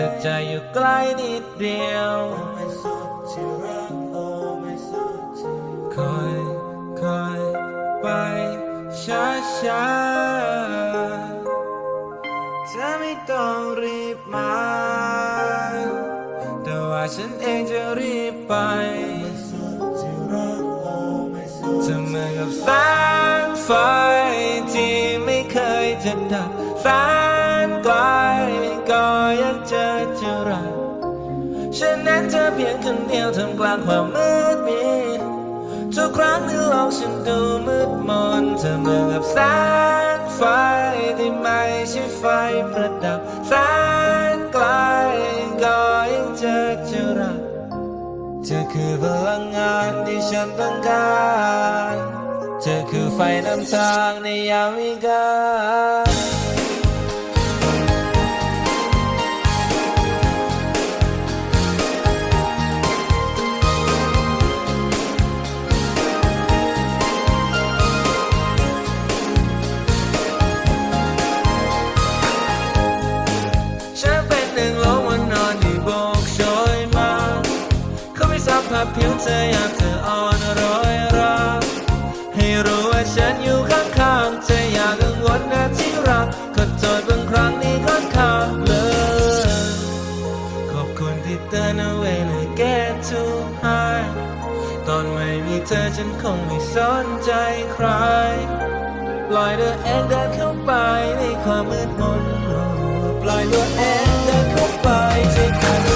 แต่ใจอยู่ใกล้นิดเดียวคอยคอยไปช้าช้าๆเธอไม่ต้องรีบมา แต่ว่าฉันเองจะรีบไปเธอเหมือนกับแสงไฟที่ไม่เคยจะดับแสนไกล ก็ยังเจอเจอรักฉันนั้นเธอเพียงคนเดียวท่ามกลางความมืดมิดทุกครั้งที่โลกฉันดูมืดมนเธอเหมือนกับแสงไฟที่ไม่ใช่ไฟประดับแสนไกลก็ยังเจอเจอรักเธอคือพลังงานที่ฉันต้องการ เธอคือไฟนำทางในยามวิกาล ผิวเธอยามเธออ่อนโรยราให้รู้ว่าฉันอยู่ข้างๆเธออย่ากังวลนะที่รักขอโทษบางครั้งที่ค่อนข้างเลยขอบคุณที่เตือนเอาไว้เลย get too high ตอนไม่มีเธอฉันคงไม่สนใจใครปล่อยตัวเองเดินเข้าไปในความมืดมนปล่อยตัวเองเดินเข้าไปที่กลาง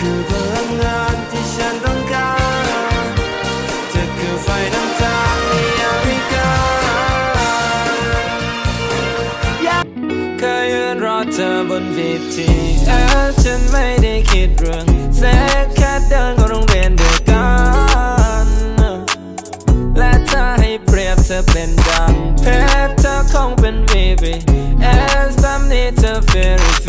คือพลังงานที่ฉันต้องการเธอคือไฟนำทางในยามวิกาลเคยยืนรอเธอบน BTS ฉันไม่ได้คิดเรื่องเซ็กแค่เดินเข้าโรงเรียนด้วยกัน และถ้าให้เปรียบเธอเป็นดังเพชรเธอคงเป็น VVS ตามนี้เธอ very very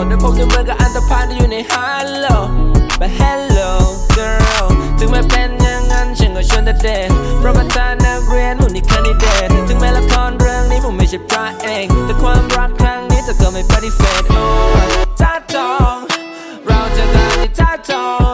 Night Show แต่ผมดูเหมือนกับอันตรพานที่อยู่ใน Hello but hello girl ถึงแม้เป็นอย่างนั้นฉันก็ชวนแต่เด็กเพราะประธานนักเรียนหมู่นี่คันดิเดตถึงแม้ละครเรื่องนี้ผมไม่ใช่พระเอกแต่ความรักครั้งนี้เธอก็ไม่ปฏิเสธโอ้จ้าจอง เราจอกันที่ท่าจอง